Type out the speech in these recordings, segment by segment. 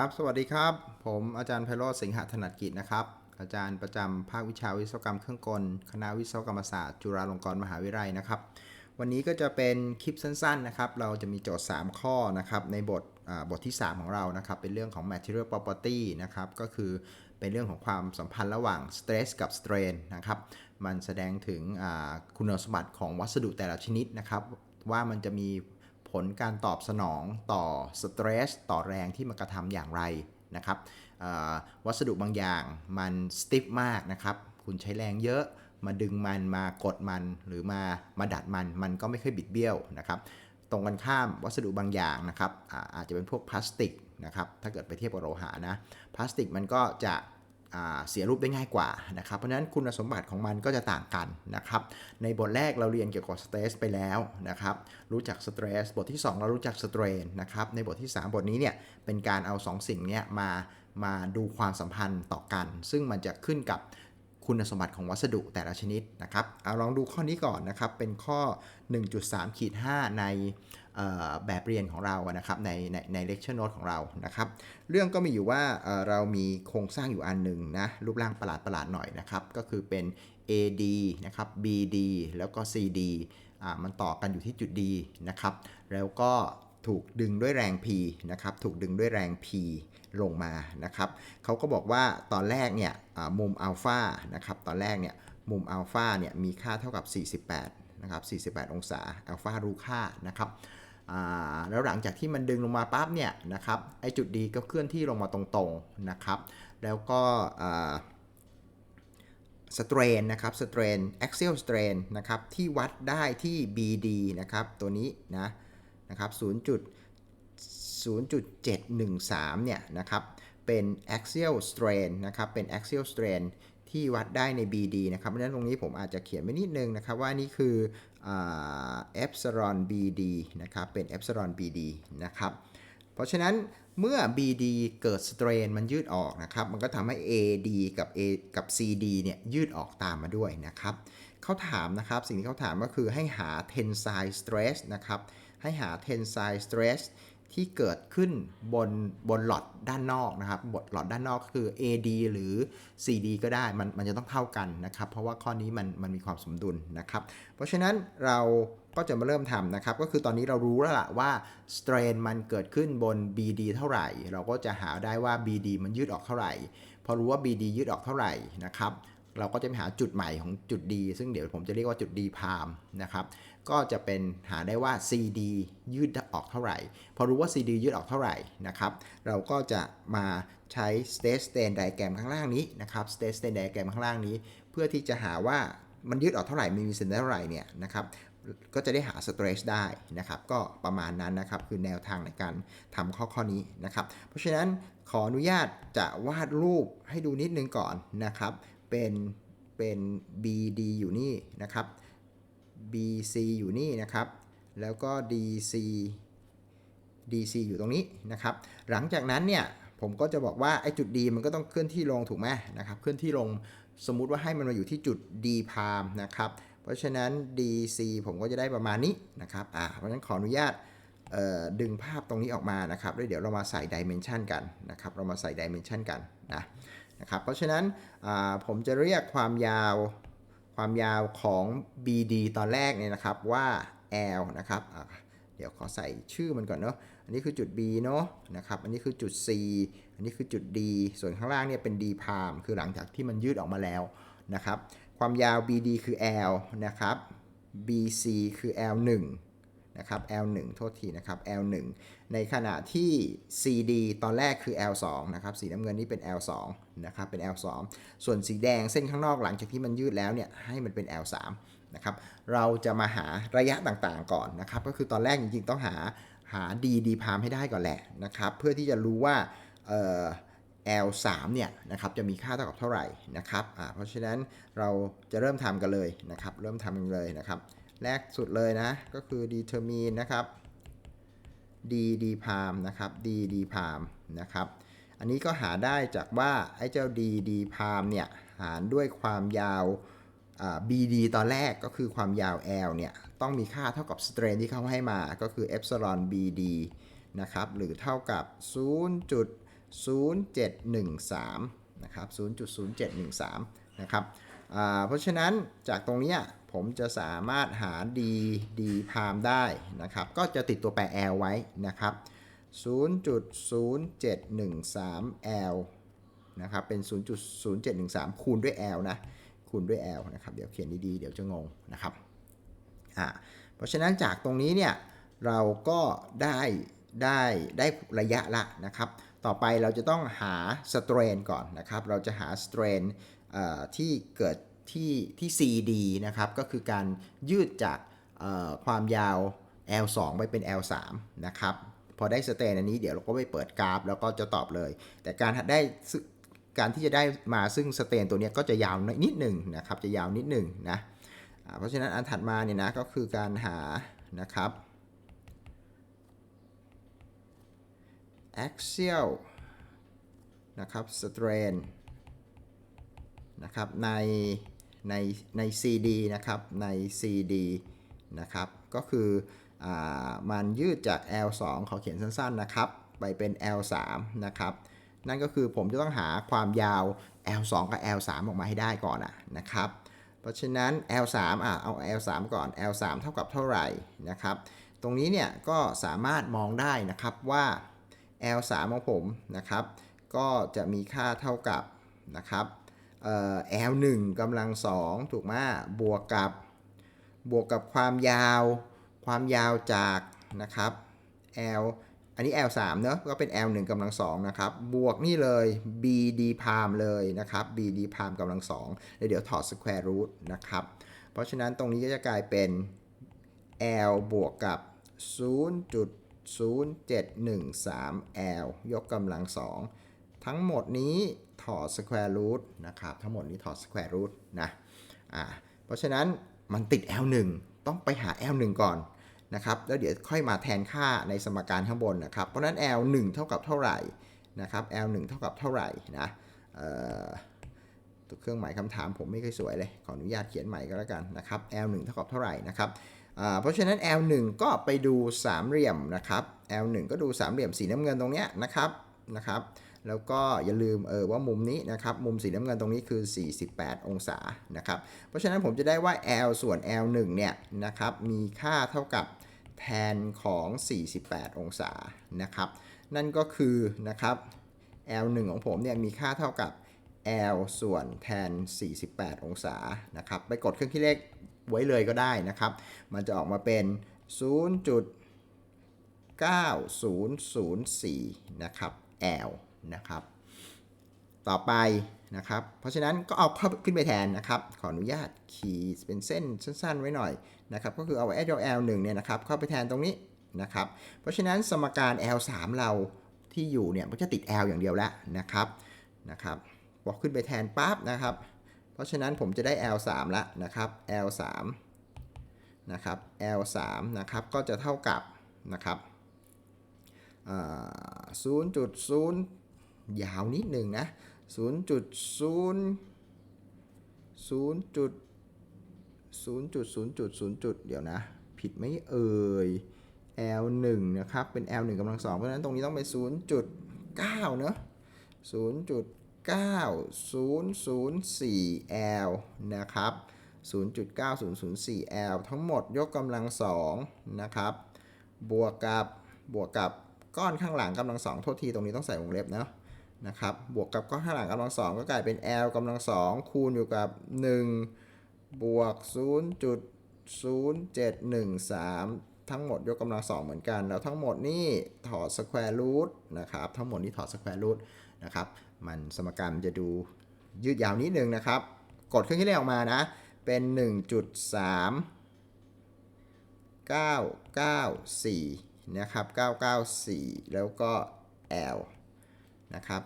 ครับสวัสดีครับ ผมอาจารย์ไพโรจน์สิงหถนัดกิจนะครับ อาจารย์ประจำภาควิชาวิศวกรรมเครื่องกล คณะวิศวกรรมศาสตร์จุฬาลงกรณ์มหาวิทยาลัยนะครับ วันนี้ก็จะเป็นคลิปสั้นๆนะครับ เราจะมีโจทย์ 3 ข้อนะครับในบทบทที่ 3 ของเรานะครับ เป็นเรื่องของ material property นะครับ ก็คือเป็นเรื่องของความสัมพันธ์ระหว่าง stress กับ strain นะครับ มันแสดงถึงคุณสมบัติของวัสดุแต่ละชนิดนะครับ ว่ามันจะมี ผลการตอบสนองต่อสเตรสต่อแรงที่มันกระทำอย่างไรนะครับวัสดุบางอย่างมันสติฟมากนะครับคุณใช้แรงเยอะมาดึงมันมากดมันหรือมามาดัดมันมันก็ไม่ค่อยบิดเบี้ยวนะครับ ตรงกันข้ามวัสดุบางอย่างนะครับอาจจะเป็นพวกพลาสติกนะครับถ้าเกิดไปเทียบกับโลหะนะพลาสติกมันก็จะ เสียรูปได้ง่ายกว่านะครับเพราะฉะนั้นคุณสมบัติของมันก็จะต่างกันนะครับในบทแรกเราเรียนเกี่ยวกับสเตรสไปแล้วนะครับรู้จักสเตรสบทที่ 2 เรารู้จักสเตรนนะครับในบทที่ 3 บทนี้เนี่ยเป็นการเอา 2สิ่งเนี้ยมามาดูความสัมพันธ์ต่อกัน ซึ่งมันจะขึ้นกับคุณสมบัติของวัสดุแต่ละชนิดนะครับเอาลองดูข้อนี้ก่อนนะครับเป็นข้อ 1.3ขีด5ใน แบบเรียนของเรานะครับในในในเลคเชอร์โน้ตของเรานะครับเรื่องก็มีอยู่ว่าเรามีโครงสร้างอยู่อันหนึ่งนะรูปร่างประหลาดประหลาดๆหน่อยนะครับก็คือเป็น AD นะครับ BD แล้วก็ CD อ่ามันต่อกันอยู่ที่จุด D นะครับแล้วก็ถูกดึงด้วยแรง P นะครับถูกดึงด้วยแรง P ลงมานะครับเขาก็บอกว่าตอนแรกเนี่ยมุมอัลฟานะครับตอนแรกเนี่ยมุมอัลฟาเนี่ยมีค่าเท่ากับ 48นะครับ48 องศาอัลฟารู้ค่านะครับ แล้วหลังจากที่มันดึงลงมาปั๊บเนี่ยนะครับไอจุดดีก็เคลื่อนที่ลงมาตรงๆนะครับแล้วก็สเตรนนะครับสเตรน axial strain นะครับที่วัดได้ที่ BD นะครับตัวนี้นะนะครับ0 0.713เนี่ยนะครับเป็น axial strain นะครับเป็น axial strain ที่วัดได้ใน BD นะครับเพราะฉะนั้นตรงนี้ผมอาจจะเขียนไว้นิดนึงนะครับว่านี่คือ อ่า epsilon BD นะครับเป็น epsilon BD นะครับเพราะฉะนั้นเมื่อ BD เกิดสเตรนมันยืดออกนะครับมันก็ทำให้ AD กับ A กับ CD เนี่ยยืดออกตามมาด้วยนะครับเขาถามนะครับสิ่งที่เขาถามก็คือให้หา tensile stress นะครับให้หา tensile stress ที่เกิดขึ้นบนบนหลอดด้านนอกนะครับบนหลอดด้านนอกก็คือ AD หรือ CD ก็ได้มันมันจะต้องเท่ากันนะครับ เพราะว่าข้อนี้มันมันมีความสมดุลนะครับ เพราะฉะนั้นเราก็จะมาเริ่มทำนะครับ ก็คือตอนนี้เรารู้แล้วล่ะว่า strain มันเกิดขึ้นบน BD เท่าไหร่ เราก็จะหาได้ว่า BD มันยืดออกเท่าไหร่ พอรู้ว่า BD ยืดออกเท่าไหร่นะครับ เราก็จะไปหาจุดใหม่ของจุด D ซึ่งเดี๋ยวผมจะเรียกว่าจุด D พามนะครับ ก็จะเป็นหาได้ว่า CD ยืดออกเท่าไหร่ พอรู้ว่า CD ยืดออกเท่าไหร่นะครับ เราก็จะมาใช้ state strain diagram ข้างล่างนี้นะครับ state strain diagram ข้างล่างนี้ เพื่อที่จะหาว่ามันยืดออกเท่าไหร่มีเซนเท่าไหร่เนี่ยนะครับ ก็จะได้หา stress ได้นะครับ ก็ประมาณนั้นนะครับ คือแนวทางในการทำข้อข้อนี้นะครับ เพราะฉะนั้นขออนุญาตจะวาดรูปให้ดูนิดนึงก่อนนะครับ เป็นเป็น BD อยู่นี่นะครับ BC อยู่นี่นะครับ แล้วก็ DC DC อยู่ตรงนี้นะครับ หลังจากนั้นเนี่ยผมก็จะบอกว่าไอ้จุด D มันก็ต้องเคลื่อนที่ลงถูกไหมนะครับเคลื่อนที่ลงสมมุติว่าให้มันมาอยู่ที่จุด D พามนะครับ เพราะฉะนั้น DC ผมก็จะได้ประมาณนี้นะครับอ่าเพราะฉะนั้นขออนุญาตเอ่อดึงภาพตรงนี้ออกมานะครับแล้วเดี๋ยวเรามาใส่ดิเมนชันกันนะครับ เรามาใส่ดิเมนชันกันนะ นะครับ เพราะฉะนั้นผมจะเรียกความยาวความยาวของ BD ตอนแรกเนี่ยนะครับว่า L นะครับ เดี๋ยวขอใส่ชื่อมันก่อนเนาะ อันนี้คือจุด B เนาะนะครับ อันนี้คือจุด C อันนี้คือจุด D ส่วนข้างล่างเนี่ยเป็น D พามคือหลังจากที่มันยืดออกมาแล้วนะครับ ความยาว BD คือ L นะครับ BC คือ L1 นะครับ L1 โทษทีนะครับ L1 ในขณะที่ CD ตอนแรกคือ L2 นะครับ สีน้ำเงินนี่เป็น L2 นะครับเป็น L2 ส่วนสีแดงเส้นข้างนอกหลังจากที่มันยืดแล้วเนี่ยให้มันเป็น L3 นะครับ เราจะมาหาระยะต่างๆก่อนนะครับ ก็คือตอนแรกจริงๆต้องหาหา D D พามให้ได้ก่อนแหละนะครับ เพื่อที่จะรู้ว่าเอ่อ L3 เนี่ยนะครับจะมีค่าเท่ากับเท่าไหร่นะครับ เพราะฉะนั้นเราจะเริ่มทำกันเลยนะครับ เริ่มทำกันเลยนะครับ แรกสุดเลยนะ ก็คือ determine นะครับ d d พามนะครับ d d พามนะครับ อันนี้ก็หาได้จากว่า ไอ้เจ้า d d พามเนี่ย หารด้วยความยาว bd ตอนแรกก็คือความยาว l เนี่ย ต้องมีค่าเท่ากับ strain ที่เขาให้มา ก็คือ epsilon bd นะครับ หรือเท่ากับ 0. 0713 นะครับ 0.0713 นะครับ เพราะฉะนั้นจากตรงนี้ ผมจะสามารถหา d d พามได้นะครับ ก็จะติดตัวแปร L ไว้นะครับ 0.0713 L นะครับ เป็น 0.0713 คูณด้วย L นะ คูณด้วย L นะครับ เดี๋ยวเขียนดีๆ เดี๋ยวจะงงนะครับ อ่า เพราะฉะนั้นจากตรงนี้เนี่ย เราก็ได้ได้ได้ระยะละนะครับ ต่อไปเราจะต้องหาสเตรนก่อนนะครับ เราจะหาสเตรนที่เกิด ที่ที่ CD นะครับก็คือการยืดจากความยาว L2 ไปเป็น L3 นะครับพอได้สเตนอันนี้เดี๋ยวเราก็ไปเปิดกราฟ แล้วก็จะตอบเลย แต่การได้การที่จะได้มาซึ่งสเตนตัวนี้ก็จะยาวนิดหนึ่งนะครับจะยาวนิดหนึ่งนะเพราะฉะนั้นอันถัดมาเนี่ยนะก็คือการหานะครับ axial นะครับ strain นะครับใน ในใน CD นะครับ ใน CD นะครับ ก็คืออมันยืดจาก L2 ขอเขียนสั้นๆนะครับ ไปเป็น L3 นะครับ นั่นก็คือผมจะต้องหาความยาว L2 กับ L3 ออกมาให้ได้ก่อนอะนะครับ เพราะฉะนั้น L3 อะเอา L3 ก่อน L3 เท่ากับเท่าไหร่นะครับ ตรงนี้เนี่ยก็สามารถมองได้นะครับว่า L3 ของผมนะครับ ก็จะมีค่าเท่ากับนะครับ เอ่อ L1 กำลังสองถูกไหมบวกกับบวกกับความยาว ความยาวจากนะครับ L อันนี้ L3 เนอะก็เป็น L1 กำลังสองนะครับ บวกนี่เลย BD พามเลยนะครับ BD พามกำลังสองแล้วเดี๋ยวถอด square root นะครับ เพราะฉะนั้นตรงนี้ก็จะกลายเป็น L บวกกับ 0.0713 L ยกกำลังสอง ทั้งหมดนี้ถอด square root นะครับ ทั้งหมดนี้ถอด square root นะอ่าเพราะฉะนั้นมันติด L1 ต้องไปหา L1 ก่อนนะครับ แล้วเดี๋ยวค่อยมาแทนค่าในสมการข้างบนนะครับ เพราะนั้น L1 เท่ากับเท่าไหร่นะครับ L1 เท่ากับเท่าไหร่นะตัวเครื่องหมายคำถามผมไม่เคยสวยเลย ขออนุญาตเขียนใหม่ก็แล้วกันนะครับ L1 เท่ากับเท่าไหร่นะครับเพราะฉะนั้น L1 ก็ไปดูสามเหลี่ยมนะครับ L1 ก็ดูสามเหลี่ยมสีน้ำเงินตรงเนี้ยนะครับนะครับ แล้วก็อย่าลืมเออว่ามุมนี้นะครับมุมสีน้ำเงินตรงนี้คือ 48 องศานะครับเพราะฉะนั้นผมจะได้ว่า L ส่วน L1 เนี่ยนะครับมีค่าเท่ากับแทนของ 48 องศานะครับนั่นก็คือนะครับ L1 ของผมเนี่ยมีค่าเท่ากับ L ส่วนแทน 48 องศานะครับไปกดเครื่องคิดเลขไว้เลยก็ได้นะครับ มันจะออกมาเป็น 0.9004 นะครับ L นะครับ ต่อไปนะครับ เพราะฉะนั้นก็เอาเข้าขึ้นไปแทนนะครับ ขออนุญาตขีดเป็นเส้นสั้น ๆ ไว้หน่อยนะครับ ก็คือเอา L L1 เนี่ยนะครับเข้าไปแทนตรงนี้นะครับ เพราะฉะนั้นสมการ L3 เราที่อยู่เนี่ยมันจะติด L อย่างเดียวแล้วนะครับนะครับบอกขึ้นไปแทนปั๊บนะครับ เพราะฉะนั้นผมจะได้ L3 ละนะครับ L3 นะครับ L3 นะครับก็จะเท่ากับนะครับศูน ย์จุดศูนย์ยาวนิดหนึ่งนะ0.0 0จุด0จุด0จุด0จุดเดี๋ยวนะ ผิดไหมเอ่ย L1 นะครับ เป็น L1 กำลังสองเพราะฉะนั้นตรงนี้ต้องเป็น 0.9 เนอะ0.9004 L นะครับ 0.9004 L ทั้งหมดยกกำลังสองนะครับ บวกกับบวกกับก้อนข้างหลังกำลังสองโทษทีตรงนี้ต้องใส่วงเล็บเนาะ นะครับ บวกกับก้อนข้างหลังกำลังสองก็กลายเป็น L กำลังสองคูณอยู่กับ 1 บวก 0.0713 ทั้งหมดยกกำลังสองเหมือนกัน แล้วทั้งหมดนี่ถอดสแควร์รูทนะครับ ทั้งหมดนี้ถอดสแควร์รูทนะครับ มันสมการมันจะดูยืดยาวนิดนึงนะครับ กดเครื่องคิดเลขออกมานะ เป็น 1.3 994 นะครับ 994 แล้วก็ L นะครับ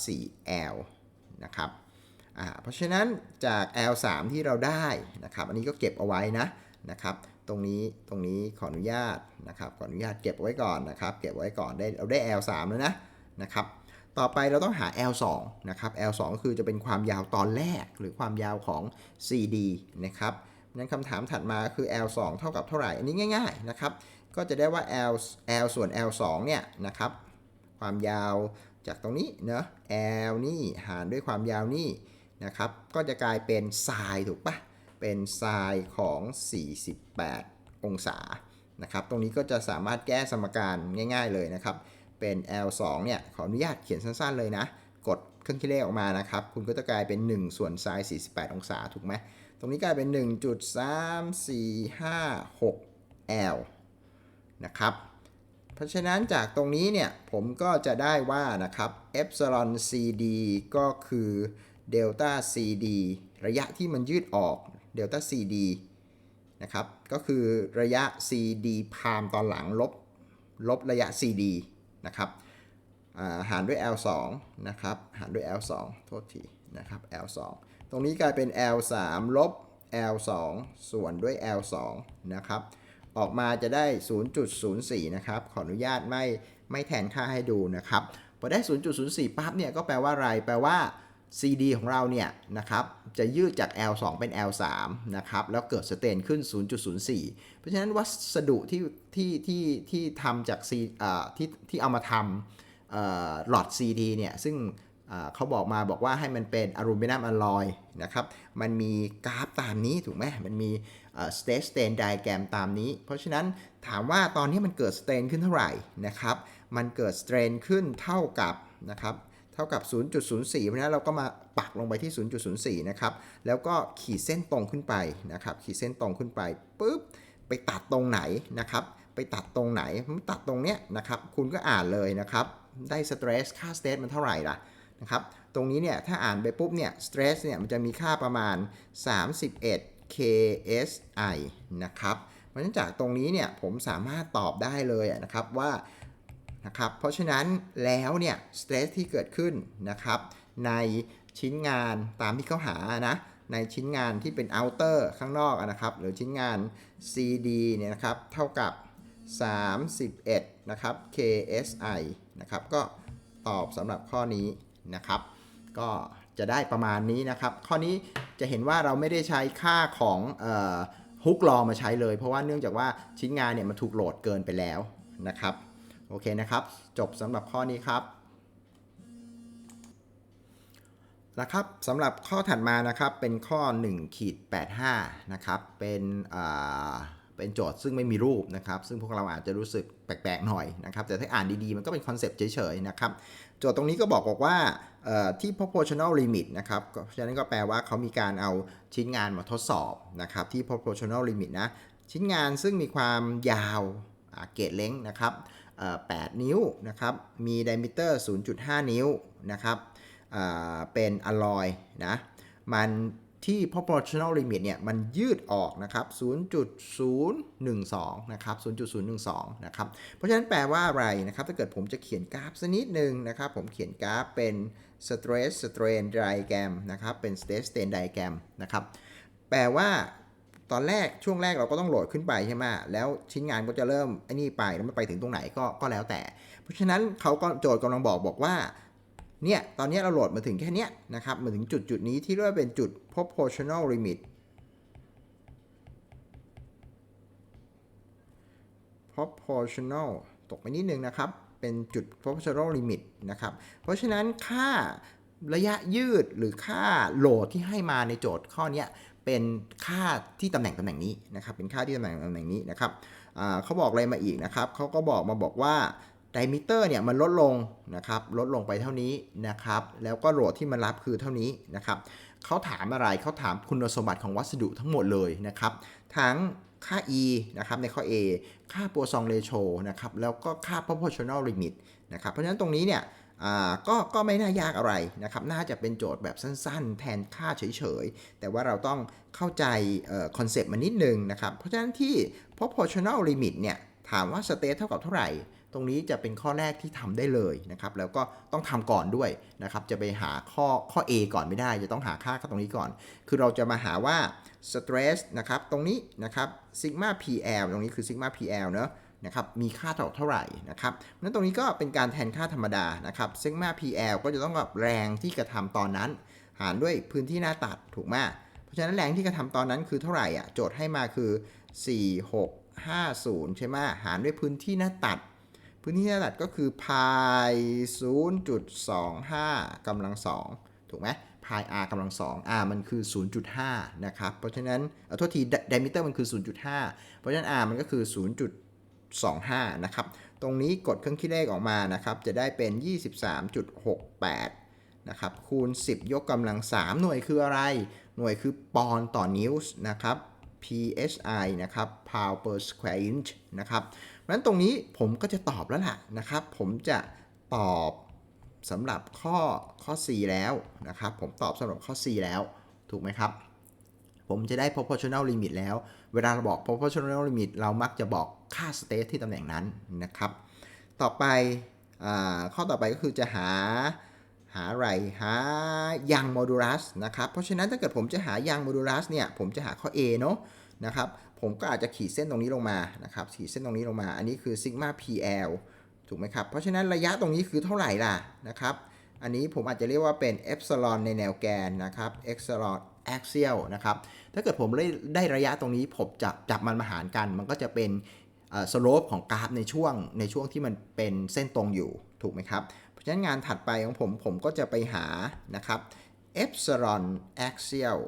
994 L นะครับเพราะฉะนั้นจาก L3 ที่เราได้นะครับ อันนี้ก็เก็บเอาไว้นะนะครับ ตรงนี้ตรงนี้ขออนุญาตนะครับ ขออนุญาตเก็บไว้ก่อนนะครับ เก็บไว้ก่อนได้เราได้ L3 แล้วนะนะครับ ต่อไปเราต้องหา L2 นะครับ L2 คือจะเป็นความยาวตอนแรกหรือความยาวของ CD นะครับนั้นคำถามถัดมาคือ L2 เท่ากับเท่าไหร่ อันนี้ง่าย ๆนะครับ ก็จะได้ว่า L L ส่วน L2 เนี่ยนะครับ ความยาว จากตรงนี้เนอะ L นี่หารด้วยความยาวนี่นะครับ ก็จะกลายเป็นไซน์ถูกปะเป็นไซน์ของ 48 องศานะครับ ตรงนี้ก็จะสามารถแก้สมการง่าย ๆเลยนะครับ เป็น L2 เนี่ย ขออนุญาตเขียนสั้นๆเลยนะ กดเครื่องคิดเลขออกมานะครับ คุณก็จะกลายเป็น 1 ส่วนไซน์48 องศาถูกไหม ตรงนี้กลายเป็น 1.3456 L นะครับ เพราะฉะนั้นจากตรงนี้เนี่ยผมก็จะได้ว่านะครับ epsilon cd ก็คือเดลต้า cd ระยะที่มันยืดออกเดลต้า cd นะครับก็คือระยะ cd พามตอนหลังลบลบระยะ cd นะครับาหารด้วย l 2 นะครับหารด้วย l 2 โทษทีนะครับ l 2 ตรงนี้กลายเป็น l 3 ลบ l 2 ส่วนด้วย l 2 นะครับ ออกมาจะได้ 0.04 นะครับ ขออนุญาตไม่ไม่แทนค่าให้ดูนะครับ พอได้ 0.04 ปั๊บเนี่ยก็แปลว่าอะไร แปลว่า CD ของเราเนี่ยนะครับจะยืดจาก L2 เป็น L3 นะครับแล้วเกิดสเตนขึ้น 0.04 เพราะฉะนั้นวัสดุที่ที่ที่ที่ทำจาก C อ่าที่ที่เอามาทำเอ่อหลอด CD เนี่ยซึ่ง เขาบอกมาบอกว่าให้มันเป็นอลูมิเนียมอลลอยนะครับ มันมีกราฟตามนี้ถูกไหมมันมีสเตสเตนไดแกรมตามนี้ เพราะฉะนั้นถามว่าตอนนี้มันเกิดสเตนขึ้นเท่าไหร่นะครับ มันเกิดสเตนขึ้นเท่ากับนะครับเท่ากับ 0.04 เพราะฉะนั้นเราก็มาปักลงไปที่ 0.04 นะครับ แล้วก็ขีดเส้นตรงขึ้นไปนะครับ ขีดเส้นตรงขึ้นไปปุ๊บ ไปตัดตรงไหนนะครับ ไปตัดตรงไหน ผมตัดตรงเนี้ยนะครับ คุณก็อ่านเลยนะครับ ได้สเตรสค่าสเต e มันเท่าไหร่ล่ะ นะครับ ตรงนี้เนี่ยถ้าอ่านไปปุ๊บเนี่ยสเตรสเนี่ยมันจะมีค่าประมาณ 31 KSI นะครับเพราะฉะนั้นจากตรงนี้เนี่ยผมสามารถตอบได้เลยนะครับว่านะครับเพราะฉะนั้นแล้วเนี่ยสเตรสที่เกิดขึ้นนะครับในชิ้นงานตามที่เขาหานะในชิ้นงานที่เป็น outer ข้างนอกนะครับหรือชิ้นงาน CD เนี่ยนะครับเท่ากับ 31 นะครับ KSI นะครับก็ตอบสำหรับข้อนี้ นะครับ ก็จะได้ประมาณนี้นะครับ ข้อนี้จะเห็นว่าเราไม่ได้ใช้ค่าของฮุกลอมาใช้เลย เพราะว่าเนื่องจากว่าชิ้นงานเนี่ยมันถูกโหลดเกินไปแล้วนะครับ โอเคนะครับ จบสำหรับข้อนี้ครับนะครับสำหรับข้อถัดมานะครับเป็นข้อ1ขีด85นะครับเป็นอ่า เป็นโจทย์ซึ่งไม่มีรูปนะครับ ซึ่งพวกเราอาจจะรู้สึกแปลกๆหน่อยนะครับ แต่ถ้าอ่านดีๆ มันก็เป็นคอนเซปต์เฉยๆนะครับ โจทย์ตรงนี้ก็บอกบอกว่าที่ proportional limit นะครับเพราะฉะนั้นก็แปลว่าเขามีการเอาชิ้นงานมาทดสอบนะครับที่ proportional limit นะ ชิ้นงานซึ่งมีความยาวเกรดเล้งนะครับ8นิ้วนะครับ มี diameter 0.5 นิ้วนะครับเป็นอลลอยนะ มัน ที่ proportional limit เนี่ยมันยืดออกนะครับ 0.012 นะครับ 0.012 นะครับ เพราะฉะนั้นแปลว่าอะไรนะครับ ถ้าเกิดผมจะเขียนกราฟสักนิดหนึ่งนะครับ ผมเขียนกราฟเป็น stress strain diagram นะครับ เป็น stress strain diagram นะครับ แปลว่าตอนแรกช่วงแรกเราก็ต้องโหลดขึ้นไปใช่ไหมแล้วชิ้นงานก็จะเริ่มไอ้นี่ไปแล้วมันไปถึงตรงไหนก็ก็แล้วแต่ เพราะฉะนั้นเขาก็โจทย์กำลังบอกบอกว่า เนี่ย ตอนนี้เราโหลดมาถึงแค่เนี้ยนะครับ มาถึงจุดจุดนี้ที่เรียกว่าเป็นจุด proportional limit proportional ตกไปนิดนึงนะครับ เป็นจุด proportional limit นะครับ เพราะฉะนั้นค่าระยะยืดหรือค่าโหลดที่ให้มาในโจทย์ข้อนี้เป็นค่าที่ตำแหน่งตำแหน่งนี้นะครับ เป็นค่าที่ตำแหน่งตำแหน่งนี้นะครับเขาบอกอะไรมาอีกนะครับ เขาก็บอกมาบอกว่า ไดมิเตอร์เนี่ยมันลดลงนะครับลดลงไปเท่านี้นะครับแล้วก็โหลดที่มันรับคือเท่านี้นะครับเขาถามอะไรเขาถามคุณสมบัติของวัสดุทั้งหมดเลยนะครับทั้งค่า e นะครับในข้อ A ค่าโปรซองเรโชนะครับแล้วก็ค่า proportional limit นะครับเพราะฉะนั้นตรงนี้เนี่ยก็ก็ไม่น่ายากอะไรนะครับ น่าจะเป็นโจทย์แบบสั้นๆ แทนค่าเฉยๆ แต่ว่าเราต้องเข้าใจคอนเซปต์มันนิดนึงนะครับ เพราะฉะนั้นที่ proportional limit เนี่ยถามว่า state เท่ากับเท่าไหร่ ตรงนี้จะเป็นข้อแรกที่ทำได้เลยนะครับ แล้วก็ต้องทำก่อนด้วยนะครับ จะไปหาข้อข้อ A ก่อนไม่ได้ จะต้องหาค่าตรงนี้ก่อน คือเราจะมาหาว่า stress นะครับ ตรงนี้นะครับ sigma pl ตรงนี้คือ sigma pl เนอะนะครับมีค่าเท่าเท่าไหร่นะครับนั้นตรงนี้ก็เป็นการแทนค่าธรรมดานะครับ sigma pl ก็จะต้องกับแรงที่กระทำตอนนั้น หารด้วยพื้นที่หน้าตัดถูกไหมเพราะฉะนั้นแรงที่กระทำตอนนั้นคือเท่าไหร่อะโจทย์ให้มาคือ 4650 ใช่ไหมหารด้วยพื้นที่หน้าตัด พื้นที่หน้าตัดก็คือ pi 0.25กำลัง2ถูกไหม pi r กำลัง2 r มันคือ 0.5 นะครับ เพราะฉะนั้นเอาโทษที diameter มันคือ 0.5 เพราะฉะนั้น r มันก็คือ 0.25 นะครับ ตรงนี้กดเครื่องคิดเลขออกมานะครับ จะได้เป็น 23.68 นะครับ คูณ 10 ยกกำลัง 3 หน่วยคืออะไร หน่วยคือปอนด์ต่อนิ้วนะครับ psi นะครับ pound per square inch นะครับเพราะฉะนั้นตรงนี้ผมก็จะตอบแล้วล่ะนะครับ ผมจะตอบสำหรับข้อข้อ 4 แล้วนะครับ ผมตอบสำหรับข้อ 4 แล้ว ถูกไหมครับ ผมจะได้ proportional limit แล้ว เวลาเราบอก proportional limit เรามักจะบอกค่า state ที่ตำแหน่งนั้นนะครับ ต่อไปอข้อต่อไปก็คือจะหา หาอะไรหายังโมดูลัสนะครับ เพราะฉะนั้นถ้าเกิดผมจะหายังโมดูลัสเนี่ยผมจะหาข้อ A เนาะนะครับผมก็อาจจะขีดเส้นตรงนี้ลงมานะครับขีดเส้นตรงนี้ลงมา อันนี้คือซิกมา PL ถูกไหมครับ เพราะฉะนั้นระยะตรงนี้คือเท่าไหร่ล่ะนะครับอันนี้ผมอาจจะเรียกว่าเป็นเอ s ซ l o n ในแนวแกนนะครับเอ s ซ l o n axial นะครับถ้าเกิดผมได้ได้ระยะตรงนี้ผมจับจับมันมาหารกัน มันก็จะเป็นสโลปของกราฟในช่วงในช่วงที่มันเป็นเส้นตรงอยู่ถูกไหมครับ ฉะนั้นงานถัดไปของผมผมก็จะไปหานะครับ epsilon axial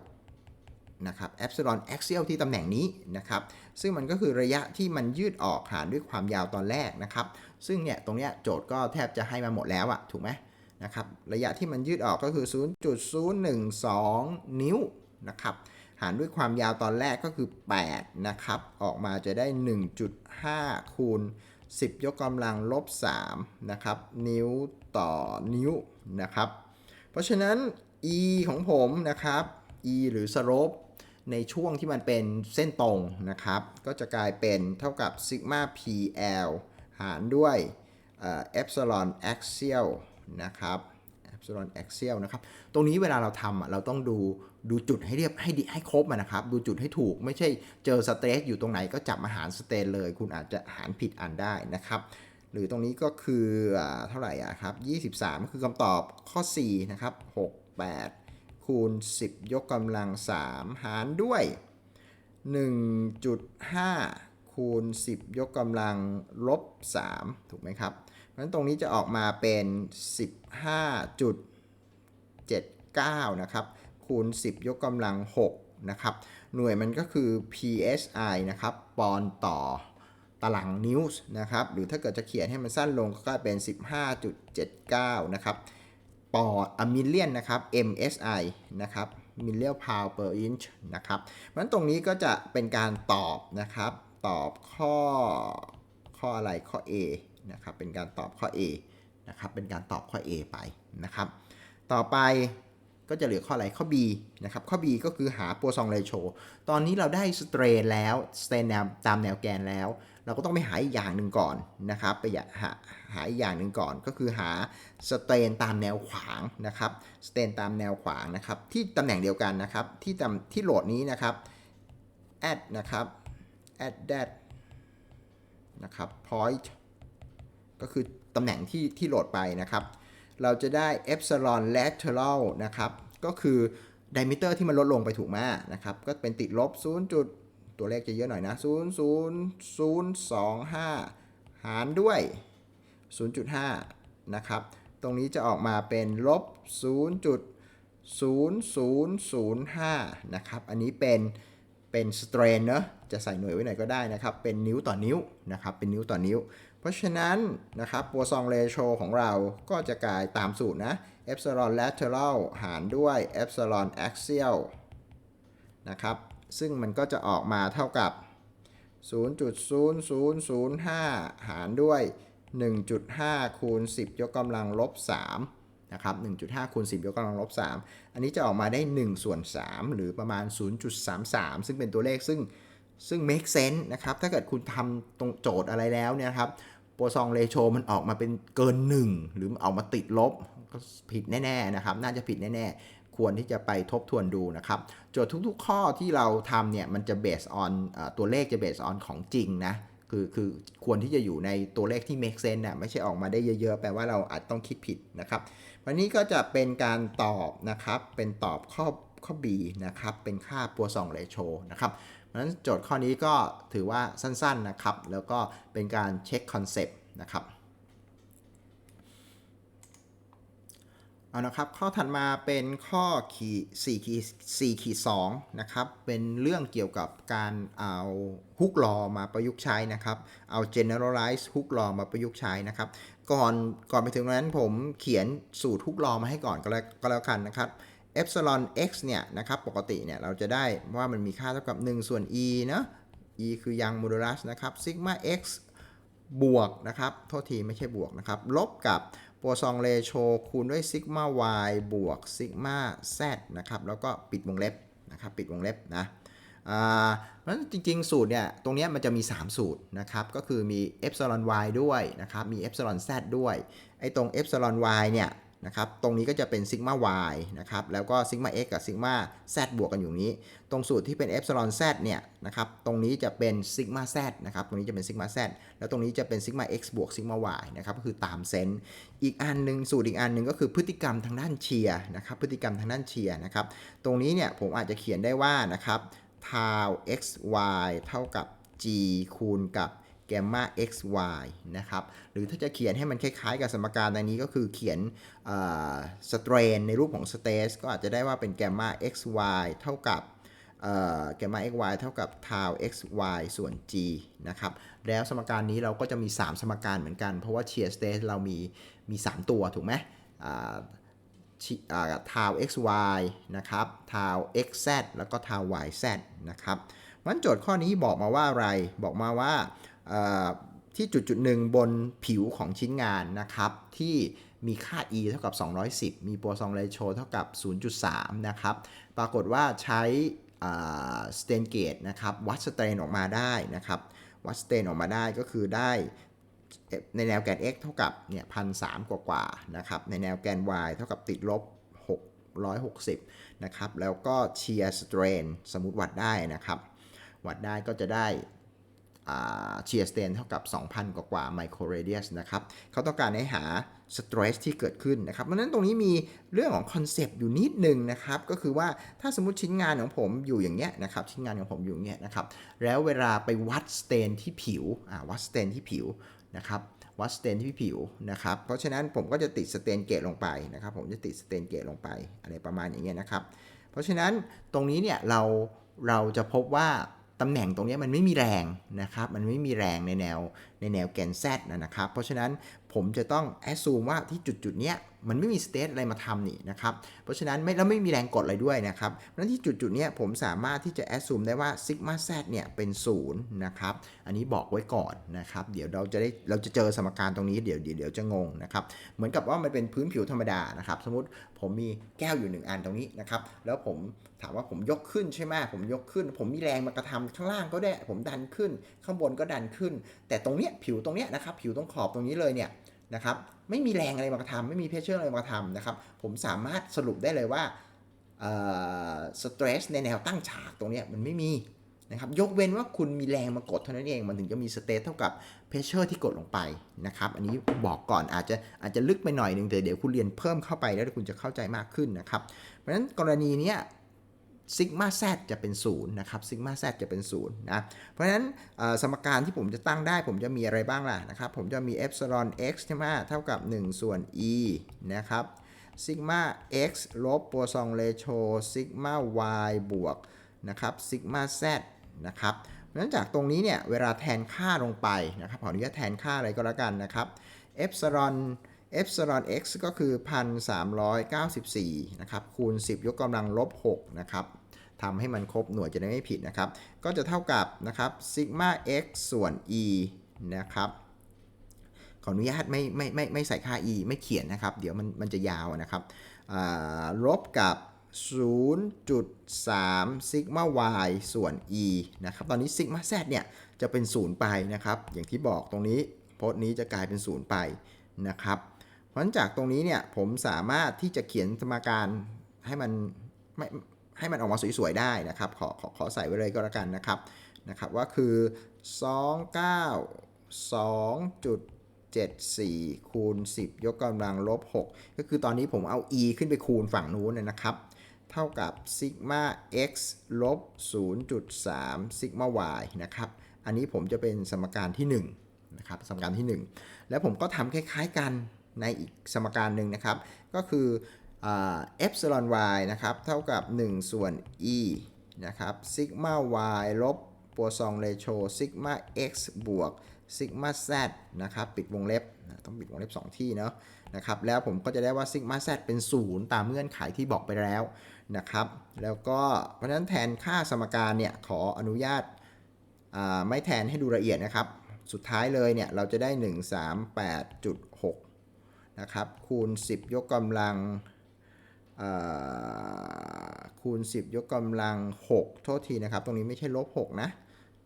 นะครับ epsilon axial ที่ตำแหน่งนี้นะครับ ซึ่งมันก็คือระยะที่มันยืดออกหารด้วยความยาวตอนแรกนะครับ ซึ่งเนี่ยตรงเนี้ยโจทย์ก็แทบจะให้มาหมดแล้วอะถูกไหมนะครับระยะที่มันยืดออกก็คือ 0.012 นิ้วนะครับหารด้วยความยาวตอนแรกก็คือ 8 นะครับ ออกมาจะได้ 1.5 คูณ 10 ยกกำลังลบ3นะครับ นิ้วต่อนิ้วนะครับ เพราะฉะนั้น e ของผมนะครับ e หรือ slope ในช่วงที่มันเป็นเส้นตรงนะครับ ก็จะกลายเป็นเท่ากับ sigma pl หารด้วยเอ่อ epsilon axial นะครับ epsilon axial นะครับ ตรงนี้เวลาเราทำเราต้องดู ดูจุดให้เรียบให้ดีให้ครบนะครับ ดูจุดให้ถูกไม่ใช่เจอสเตทอยู่ตรงไหนก็จับมาหารสเตทเลย คุณอาจจะหารผิดอันได้นะครับ หรือตรงนี้ก็คืออเท่าไหร่อะครับ 23คือคำตอบข้อ 4 นะครับ 6 8 คูณ 10 ยกกำลัง 3 หารด้วย 1.5 คูณ 10 ยกกำลังลบ 3 ถูกไหมครับเพราะฉะนั้นตรงนี้จะออกมาเป็น 15.79 นะครับ คูณ 10 ยกกำลัง 6 นะครับ หน่วยมันก็คือ psi นะครับ ปอนด์ต่อตารางนิ้วนะครับ หรือถ้าเกิดจะเขียนให้มันสั้นลงก็เป็น 15.79 นะครับ ปอดมิลเลียนนะครับ MSI นะครับ million pound per inch นะครับเพราะฉะนั้นตรงนี้ก็จะเป็นการตอบนะครับ ตอบข้อข้ออะไรข้อ A นะครับ เป็นการตอบข้อ A นะครับ เป็นการตอบข้อ A ไปนะครับ ต่อไป ก็จะเหลือข้ออะไรข้อ B นะครับ ข้อ B ก็คือหาโปรซองเรโชตอนนี้เราได้สเตรนแล้วสเตรนตามแนวแกนแล้ว เราก็ต้องไปหาอีกอย่างหนึ่งก่อนนะครับ ไปหาหาอีกอย่างหนึ่งก่อน ก็คือหาสเตรนตามแนวขวางนะครับสเตรนตามแนวขวางนะครับ ที่ตำแหน่งเดียวกันนะครับ ที่ตำที่โหลดนี้นะครับ at นะครับ at that นะครับ point ก็คือตำแหน่งที่ที่โหลดไปนะครับ เราจะได้ epsilon lateral นะครับ ก็คือ diameter ที่มันลดลงไปถูกมากนะครับ ก็เป็นติดลบ 0. จุด ตัวเลขจะเยอะหน่อยนะ 0.0025 หารด้วย 0.5 นะครับ ตรงนี้จะออกมาเป็นลบ 0.0005 นะครับ อันนี้เป็นเป็นสเตรนเนอะจะใส่หน่วยไว้ไหนก็ได้นะครับ เป็นนิ้วต่อนิ้วนะครับ เป็นนิ้วต่อนิ้ว ราะฉะนั้นนะครับโปรซองเรโชของเราก็จะกลายตามสูตรนะ epsilon lateral หารด้วย epsilon axial นะครับซึ่งมันก็จะออกมาเท่ากับ 0.0005 หารด้วย 1.5 คูณ 10 ยกกำลังลบ3นะครับ 1.5 คูณ 10 ยกกำลังลบ 3 อันนี้จะออกมาได้ 1 ส่วน 3 หรือประมาณ 0.33 ซึ่งเป็นตัวเลขซึ่งซึ่ง make sense นะครับ ถ้าเกิดคุณทำตรงโจทย์อะไรแล้วเนี่ยครับ โปรซองเรโชมันออกมาเป็นเกิน 1 หรือออกมาติดลบก็ผิดแน่ๆนะครับ น่าจะผิดแน่ๆ ควรที่จะไปทบทวนดูนะครับ โจทย์ทุกๆ ข้อที่เราทำเนี่ย มันจะ based on เอ่อตัวเลขจะ based on ของจริงนะคือคือควรที่จะอยู่ในตัวเลขที่ make sense นะไม่ใช่ออกมาได้เยอะๆ แปลว่าเราอาจต้องคิดผิดนะครับ วันนี้ก็จะเป็นการตอบนะครับ เป็นตอบข้อข้อ B นะครับ เป็นค่าปัวซองเรโชนะครับ ราะนั้นโจทย์ข้อนี้ก็ถือว่าสั้นๆนะครับ แล้วก็เป็นการเช็คคอนเซปต์นะครับ เอาละครับ ข้อถัดมาเป็นข้อขีสี่ขีสี่ขีสองนะครับ เป็นเรื่องเกี่ยวกับการเอาฮุกลอมาประยุกต์ใช้นะครับ เอา generalize ฮุกลอมาประยุกต์ใช้นะครับ ก่อนก่อนไปถึงนั้นผมเขียนสูตรฮุกลอมาให้ก่อนก็แล้วก็แล้วกันนะครับ epsilon x เนี่ยนะครับปกติเนี่ยเราจะได้ว่ามันมีค่าเท่ากับ 1 ส่วน e เนะ e คือยังโมดูลัสนะครับ sigma x บวกนะครับโทษทีไม่ใช่บวกนะครับ ลบกับโปรซองเรโชคูณด้วยซิกมา y บวกซิกมา z นะครับแล้วก็ปิดวงเล็บนะครับปิดวงเล็บนะอ่าเพราะฉะนั้นจริง ๆ สูตรเนี่ยตรงเนี้ยมันจะมี 3 สูตรนะครับก็คือมี epsilon y ด้วยนะครับมี epsilon z ด้วยไอ้ตรง epsilon y เนี่ย นะครับ ตรงนี้ก็จะเป็นซิกมา y นะครับ แล้วก็ซิกมา x กับซิกมา z บวกกันอยู่นี้ ตรงสูตรที่เป็น epsilon z เนี่ยนะครับ ตรงนี้จะเป็นซิกมา z นะครับ ตรงนี้จะเป็นซิกมา z แล้วตรงนี้จะเป็นซิกมา x บวกซิกมา y นะครับ ก็คือตามเซนต์อีกอันหนึ่งสูตรอีกอันหนึ่งก็คือพฤติกรรมทางด้านเชียร์นะครับ พฤติกรรมทางด้านเชียร์นะครับ ตรงนี้เนี่ยผมอาจจะเขียนได้ว่านะครับ tau x y เท่ากับ g คูณกับ gamma x y นะครับ หรือถ้าจะเขียนให้มันคล้ายๆ กับสมการในนี้ก็คือเขียนสเตรนในรูปของสเตสก็อาจจะได้ว่าเป็น gamma x y เท่ากับ gamma x y เท่ากับ tau x y ส่วน g นะครับ แล้วสมการนี้เราก็จะมี 3 สมการเหมือนกัน เพราะว่า shear stress เรามีมี 3 ตัวถูกไหมทาว xy นะครับทาว xz แล้วก็ทาว yz นะครับมันโจทย์ข้อนี้บอกมาว่าอะไร บอกมาว่า ที่จุดจุดหนึ่งบนผิวของชิ้นงานนะครับ ที่มีค่า e เท่ากับ 210 มีโปรซองเรโชเท่ากับ 0.3 นะครับ ปรากฏว่าใช้สเตนเกตนะครับ วัดสเตนออกมาได้นะครับ วัดสเตนออกมาได้ก็คือได้ในแนวแกน x เท่ากับเนี่ยพันสกว่ากว่าๆนะครับ ในแนวแกน y เท่ากับติดลบ 660 นะครับ แล้วก็เชียร์สเตรนสมมติวัดได้นะครับ วัดได้ก็จะได้ เชียร์สเตนเท่ากับ 2,000 กว่ากว่าไมโครเรเดียสนะครับเขาต้องการให้หาสเตรสที่เกิดขึ้นนะครับเพราะนั้นตรงนี้มีเรื่องของคอนเซปต์อยู่นิดนึงนะครับ ก็คือว่าถ้าสมมติชิ้นงานของผมอยู่อย่างเงี้ยนะครับ ชิ้นงานของผมอยู่อย่างเงี้ยนะครับ แล้วเวลาไปวัดสเตนที่ผิววัดสเตนที่ผิวนะครับวัดสเตนที่ผิวนะครับ เพราะฉะนั้นผมก็จะติดสเตนเกตลงไปนะครับ ผมจะติดสเตนเกตลงไปอะไรประมาณอย่างเงี้ยนะครับ เพราะฉะนั้นตรงนี้เนี่ยเราเราจะพบว่า ตำแหน่งตรงนี้มันไม่มีแรงนะครับ มันไม่มีแรงในแนวในแนวแกน Z นะครับ เพราะฉะนั้นผมจะต้องแอดซูมว่าที่จุดจุดเนี้ยมันไม่มีสเตทอะไรมาทำนี่นะครับ เพราะฉะนั้นไม่แล้วไม่มีแรงกดอะไรด้วยนะครับเพราะฉะนั้นที่จุดจุดเนี้ยผมสามารถที่จะแอดซูมได้ว่าซิกมา Z เนี่ยเป็น0นะครับ อันนี้บอกไว้ก่อนนะครับ เดี๋ยวเราจะได้เราจะเจอสมการตรงนี้เดี๋ยวเดี๋ยวเดี๋ยวจะงงนะครับ เหมือนกับว่ามันเป็นพื้นผิวธรรมดานะครับ สมมติผมมีแก้วอยู่ 1 อันตรงนี้นะครับ แล้วผมถามว่าผมยกขึ้นใช่ไหมผมยกขึ้น ผมมีแรงมากระทำข้างล่างก็ได้ ผมดันขึ้น ข้างบนก็ดันขึ้น แต่ตรงเนี้ยผิวตรงเนี้ยนะครับ ผิวตรงขอบตรงนี้เลยเนี่ยนะครับไม่มีแรงอะไรมากระทำไม่มีเพชเชอร์อะไรมากระทำนะครับ ผมสามารถสรุปได้เลยว่าสเตรสในแนวตั้งฉากตรงเนี้ยมันไม่มีนะครับยกเว้นว่าคุณมีแรงมากดเท่านั้นเองมันถึงจะมีสเตทเท่ากับเพชเชอร์ที่กดลงไปนะครับอันนี้บอกก่อนอาจจะอาจจะลึกไปหน่อยนึงแต่เดี๋ยวคุณเรียนเพิ่มเข้าไปแล้วคุณจะเข้าใจมากขึ้นนะครับ เพราะฉะนั้นกรณีเนี้ย ซิกมาแซจะเป็น0นะครับซิกมาแซจะเป็น0นะเพราะฉะนั้นสมการที่ผมจะตั้งได้ผมจะมีอะไรบ้างล่ะนะครับ ผมจะมีเอ p ซ l o n x ใช่ไหมเท่ากับ 1 ส่วน e นะครับซิกมา x ลบโปรซองเรโชซิกมา y บวกนะครับซิกมา z นะครับเพราะฉะนั้นจากตรงนี้เนี่ย เวลาแทนค่าลงไปนะครับขออนุญาตแทนค่าอะไรก็แล้วกันนะครับเอ p ซ l o n เอ p ซ l o n x ก็คือ 1,394 นะครับ คูณ 10 ยกกำลังลบ 6 นะครับทำให้มันครบหน่วยจะได้ไม่ผิดนะครับ ก็จะเท่ากับนะครับซิกมา x ส่วน e นะครับ ขออนุญาตไม่ไม่ไม่ไม่ใส่ค่า e ไม่เขียนนะครับ เดี๋ยวมันมันจะยาวนะครับลบกับ 0.3ซิกมา y ส่วน e นะครับ ตอนนี้ซิกมา z เนี่ยจะเป็น 0 ไปนะครับ อย่างที่บอกตรงนี้โพจน์นี้จะกลายเป็น 0 ไปนะครับ ราะฉะนั้นจากตรงนี้เนี่ยผมสามารถที่จะเขียนสมการให้มันไม่ให้มันออกมาสวยๆได้นะครับ ขอขอขอใส่ไว้เลยก็แล้วกันนะครับนะครับว่าคือ 29.2.74 คูณ 10 ยกกำลังลบ 6 ก็คือตอนนี้ผมเอา e ขึ้นไปคูณฝั่งนู้นนะครับ เท่ากับซิกมา x ลบ 0.3 ซิกมา y นะครับ อันนี้ผมจะเป็นสมการที่1นะครับสมการที่ 1 แล้วผมก็ทำคล้ายๆกัน ในอีกสมการหนึ่งนะครับ ก็คือเอ่า epsilon y นะครับ เท่ากับ 1 ส่วน e นะครับ sigma y ลบปัวซองเรโช sigma x บวก sigma z นะครับ ปิดวงเล็บ ต้องปิดวงเล็บ 2 ที่เนาะนะครับ แล้วผมก็จะได้ว่า sigma z เป็น 0 ตามเงื่อนไขที่บอกไปแล้วนะครับ แล้วก็เพราะฉะนั้นแทนค่าสมการเนี่ย ขออนุญาตาไม่แทนให้ดูละเอียดนะครับ สุดท้ายเลยเนี่ย เราจะได้ 138.6 นะครับคูณ 10 ยกกำลังคูณ 10 ยกกำลัง 6 โทษทีนะครับ ตรงนี้ไม่ใช่ลบ 6 นะ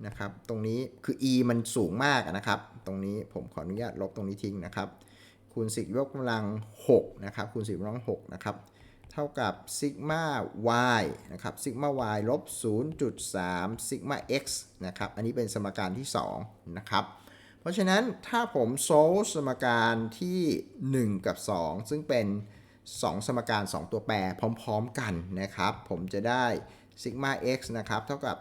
นะครับ ตรงนี้คือ e มันสูงมากนะครับ ตรงนี้ผมขออนุญาตลบตรงนี้ทิ้งนะครับ คูณ 10 ยกกำลัง 6 นะครับ คูณ 10ยกกำลัง 6 นะครับ เท่ากับซิกมา y นะครับ ซิกมา y ลบ 0.3 ซิกมา x นะครับ อันนี้เป็นสมการที่ 2 นะครับ เพราะฉะนั้นถ้าผมโซลสมการที่ 1 กับ 2 ซึ่งเป็น 2 สมการ 2 ตัวแปรพร้อมๆกันนะครับ ผมจะได้ซิกมา x นะครับ เท่ากับ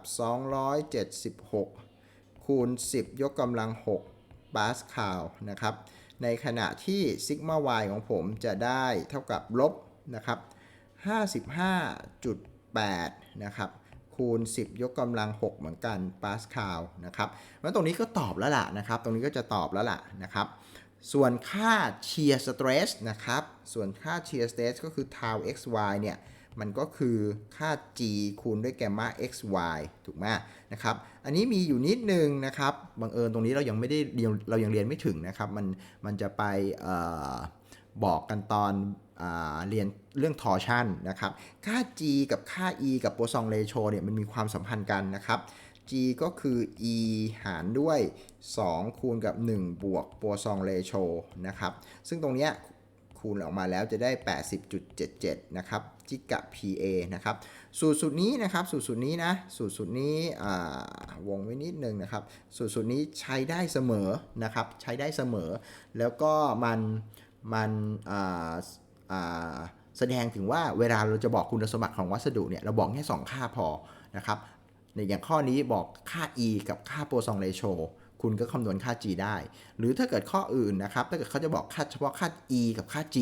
276 คูณ 10 ยกกำลัง 6 ปาสคาลนะครับ ในขณะที่ซิกมา y ของผมจะได้เท่ากับลบนะครับ 55.8 นะครับ คูณ 10 ยกกำลัง 6 เหมือนกันปาสคาลนะครับเพราะฉะนั้นตรงนี้ก็ตอบแล้วล่ะนะครับ ตรงนี้ก็จะตอบแล้วล่ะนะครับ ส่วนค่าเชียร์สเตรสนะครับ ส่วนค่าเชียร์สเตรสก็คือ tau xy เนี่ยมันก็คือค่า g คูณด้วยแกมมา xy ถูกไหมนะครับ อันนี้มีอยู่นิดนึงนะครับ บังเอิญตรงนี้เรายังไม่ได้เรียนเรายังเรียนไม่ถึงนะครับ มันมันจะไปเอ่อ บอกกันตอนอเรียนเรื่องทอร์ชันนะครับ ค่า g กับค่า e กับโปรซองเรโชเนี่ยมันมีความสัมพันธ์กันนะครับ g ก็คือ e หารด้วย 2 คูณกับ 1 บวกโปรซองเรโชนะครับ ซึ่งตรงเนี้ยคูณออกมาแล้วจะได้ 80.77 นะครับจิกะ PA นะครับ สูตรสูตรนี้นะครับ สูตรสูตรนี้นะ สูตรสูตรนี้วงไว้นิดนึงนะครับ สูตรสูตรนี้ใช้ได้เสมอนะครับ ใช้ได้เสมอ แล้วก็มัน มันแสดงถึงว่าเวลาเราจะบอกคุณสมบัติของวัสดุเนี่ยเราบอกแค่ 2 ค่าพอนะครับในอย่างข้อนี้บอกค่า e กับค่าโปรซองเรโชคุณก็คำนวณค่า g ได้ หรือถ้าเกิดข้ออื่นนะครับ ถ้าเกิดเขาจะบอกค่าเฉพาะค่า e กับค่า g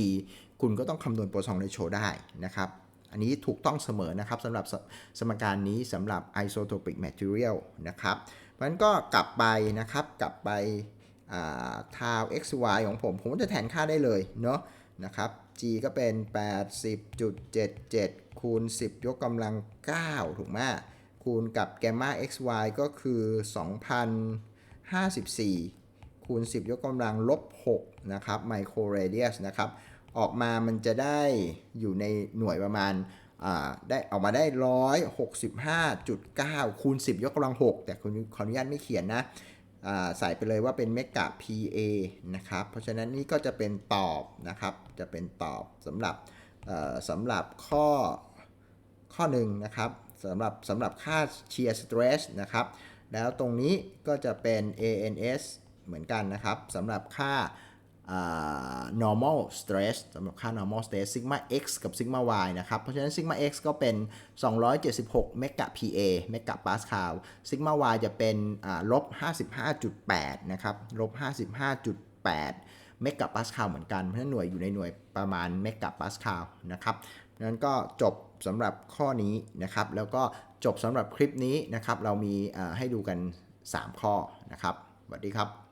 คุณก็ต้องคำนวณโปรซองเรโชได้นะครับ อันนี้ถูกต้องเสมอนะครับสำหรับสสมการนี้สำหรับ isotopic material นะครับเพราะฉะนั้นก็กลับไปนะครับ กลับไป ทาว xy ของผม ผมก็จะแทนค่าได้เลยเนาะนะครับ g ก็เป็น 80.77 คูณ 10 ยกกำลัง 9 ถูกไหมคูณกับแกมมา xy ก็คือ 2,054 คูณ 10 ยกกำลังลบ 6 นะครับไมโครเรเดียสนะครับ ออกมามันจะได้อยู่ในหน่วยประมาณอ่าได้ออกมาได้ 165.9 คูณ 10 ยกกำลัง 6 แต่คุณขออนุญาตไม่เขียนนะ ใส่ไปเลยว่าเป็นเมกะ PA นะครับ เพราะฉะนั้นนี่ก็จะเป็นตอบนะครับ จะเป็นตอบสำหรับสำหรับข้อข้อหนึ่งนะครับสำหรับสำหรับค่า shear stress นะครับ แล้วตรงนี้ก็จะเป็น ANS เหมือนกันนะครับสำหรับค่า normal stress สำหรับค่า normal stress sigma x กับ sigma y นะครับ เพราะฉะนั้น sigma x ก็เป็น 276เมกะ PA เมกะปาสคาล sigma y จะเป็นอ่าลบ 55.8 นะครับ ลบ 55.8 เมกะปาสคาลเหมือนกัน เพราะฉะนั้นหน่วยอยู่ในหน่วยประมาณเมกะปาสคาลนะครับนั้นก็จบสำหรับข้อนี้นะครับ แล้วก็จบสำหรับคลิปนี้นะครับ เรามีให้ดูกัน 3 ข้อนะครับสวัสดีครับ